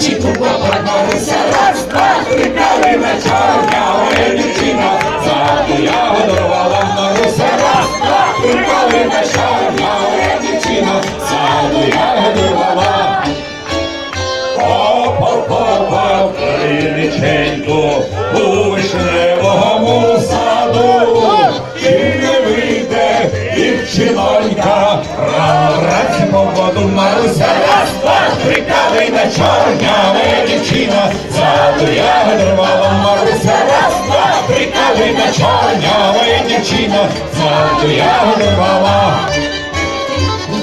Дівчинку повернулися, раз, два, три, калина чорня, ой, дівчина, ззаду ягоду рвала Маруся, раз, два, три, калина чорня, ой, дівчина, ззаду ягоду рвала. Попа-попа, криниченьку, у вишневому саду, чи не вийде дівчинонька, чорня, дівчина, ззаду я рвала Маруся, раз, два, три, калина чорня, моя дівчина, ззаду я рвала.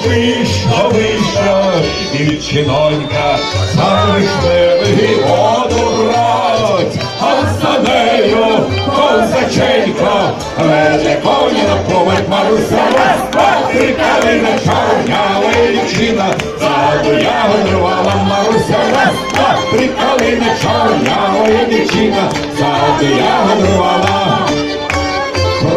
Вийшла, вийшла, дівчинонька, за вишневий воду брать, а за нею козаченька, веде коні на поводь Маруся, раз, два, три, калина чорнява дівчина, ззаду ягод рвала Маруся, раз, два, три, калина чорнява дівчина, ззаду ягод рвала.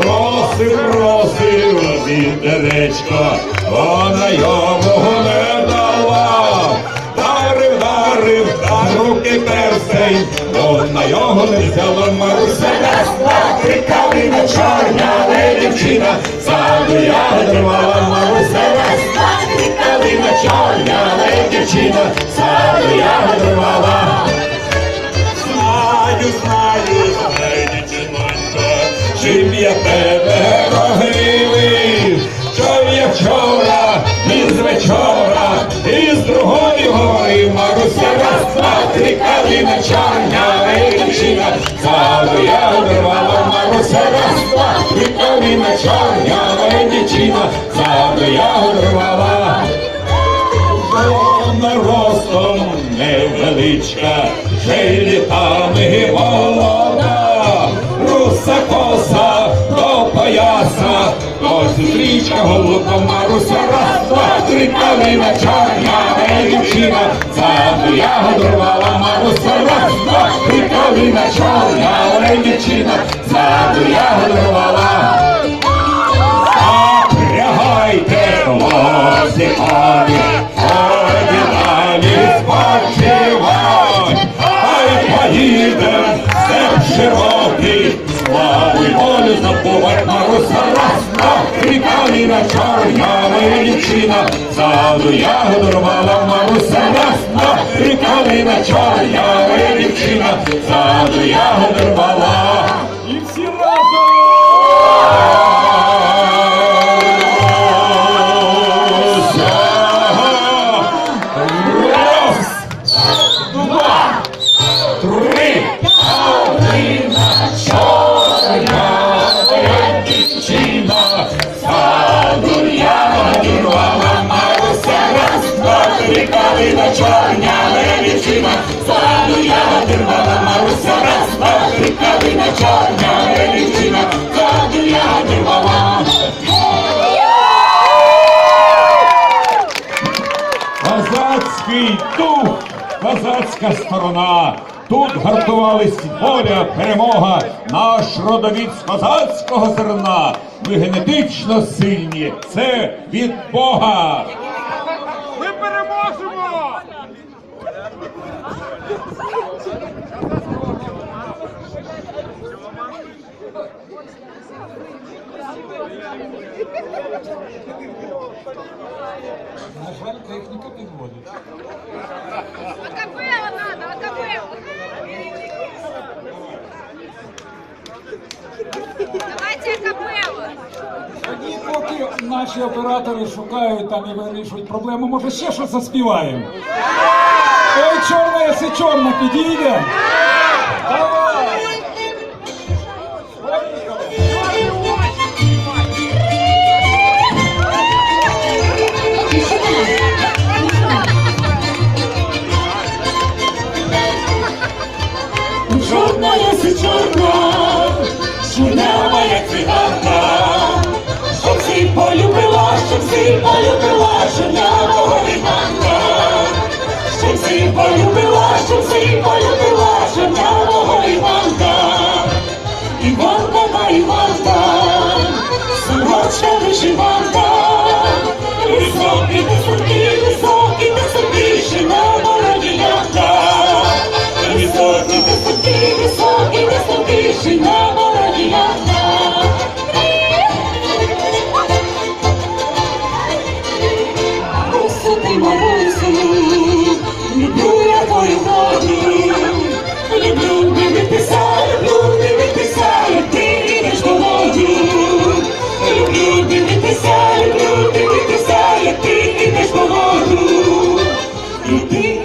Просив, просив вітеречко, вона йому не дала. Дарив, дарив, на руки персень, вона його не взяла Маруся. Два, три, калина чорня, але дівчина, ззаду я рвала Маруся. Два, три, калина чорня, але дівчина, ззаду я рвала. Чим я тебе розгрівив, що я вчора, із вечора, із другої говорив, Маруся, раз, два, три, калина чорня, ей, дівчина, ззаду я одервала, Маруся, раз, два, три, калина чорня, ей, дівчина, ззаду я одервала. Вона ростом невеличка, вже й літами молода, ось стрічка голубка Маруся, раз, два, три, калина чорна дівчина, ззаду я годувала Маруся, раз, два, три, калина чорна дівчина, ззаду я годувала. Ззаду ягоду рвала Маруся, раз, два, три каліна козацька сторона. Тут гартувались воля, перемога, наш родовід з козацького зерна. Ми генетично сильні. Це від Бога. Ми переможемо! На жаль, техніка підводить. Акапелла надо, акапелла. Давайте акапелла. Тоді, поки наші оператори шукають там і вирішують проблему, може ще щось заспіваємо. Ой, чорна, якщо чорна підійде.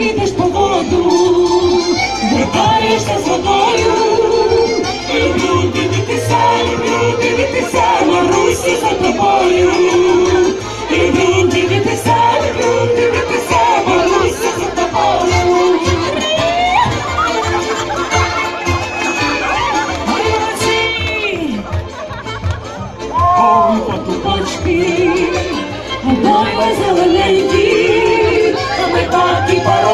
підеш по воду, випаєшся з водою, люблю дивитися, люблю дивитися, Марусі за тобою, люблю дивитися, люблю дивитися, Марусі за тобою. Ой, по тупочки, ой, зелененькі, ми так і пора.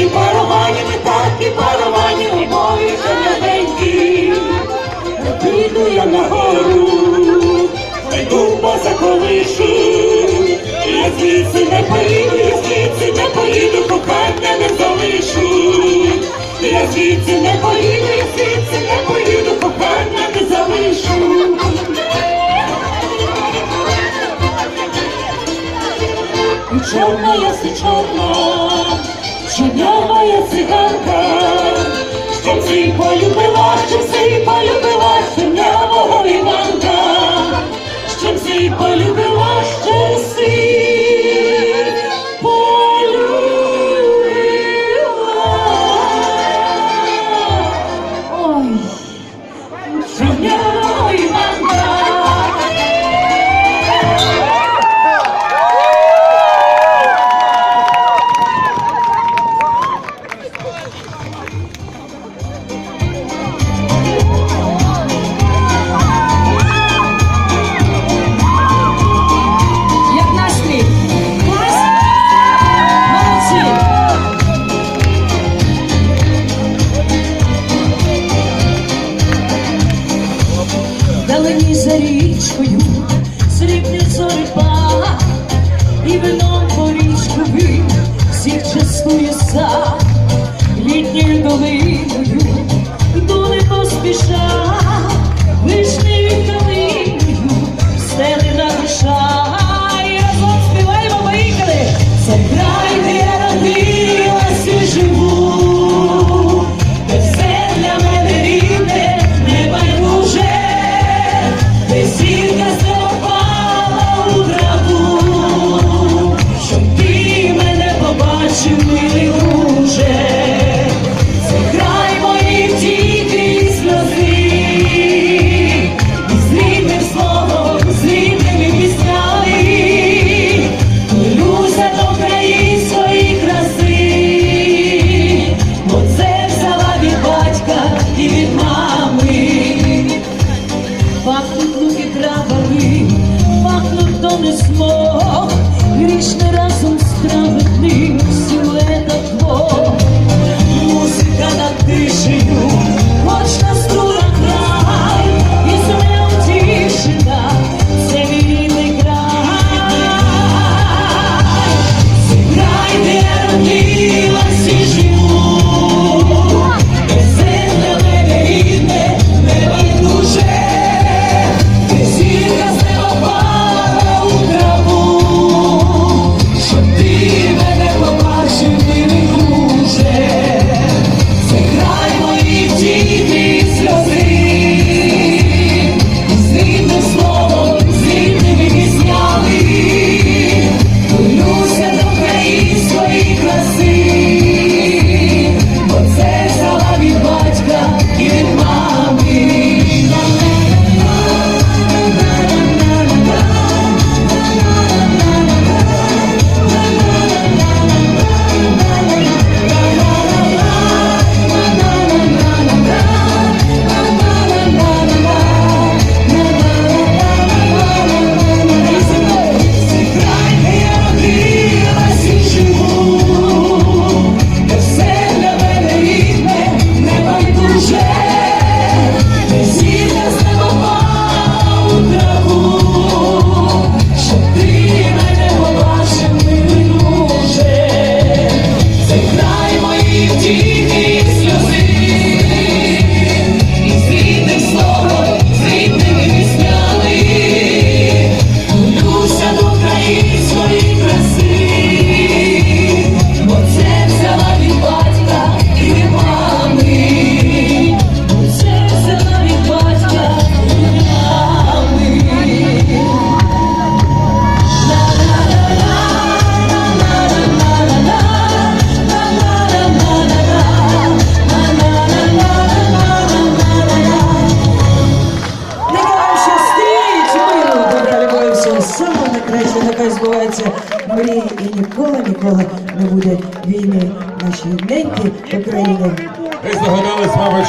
і паровані ми так, і паровані у мові земляленькі. Піду я на гору, йду по заколишу, я звідси не поїду, я звідси не поїду, кохання не залишу, я звідси не поїду, я звідси не поїду, кохання не залишу. Чорна, я чорна, чудова я циганка, що всі полюбила, що всі полюбила. рій за річкою, срібні зорипа, і вином по річкові всіх частує сад літньою долиною, до не поспіша.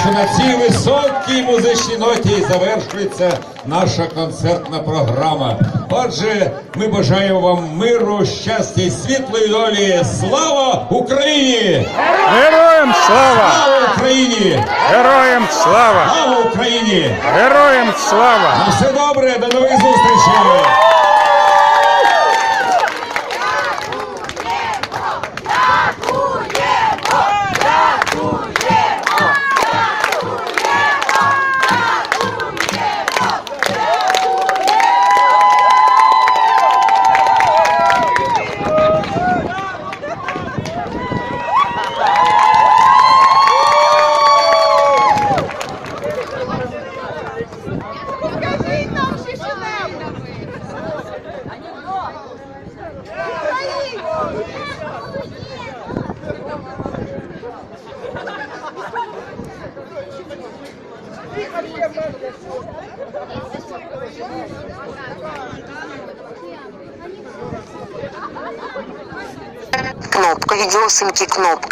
Що на цій високій музичній ноті завершується наша концертна програма. Отже, ми бажаємо вам миру, щастя і світлої долі. Слава Україні! Героям слава! Слава Україні! Героям слава! Слава Україні! Героям слава! На все добре, до нових зустрічей! Кнопка, відеосимки кнопка.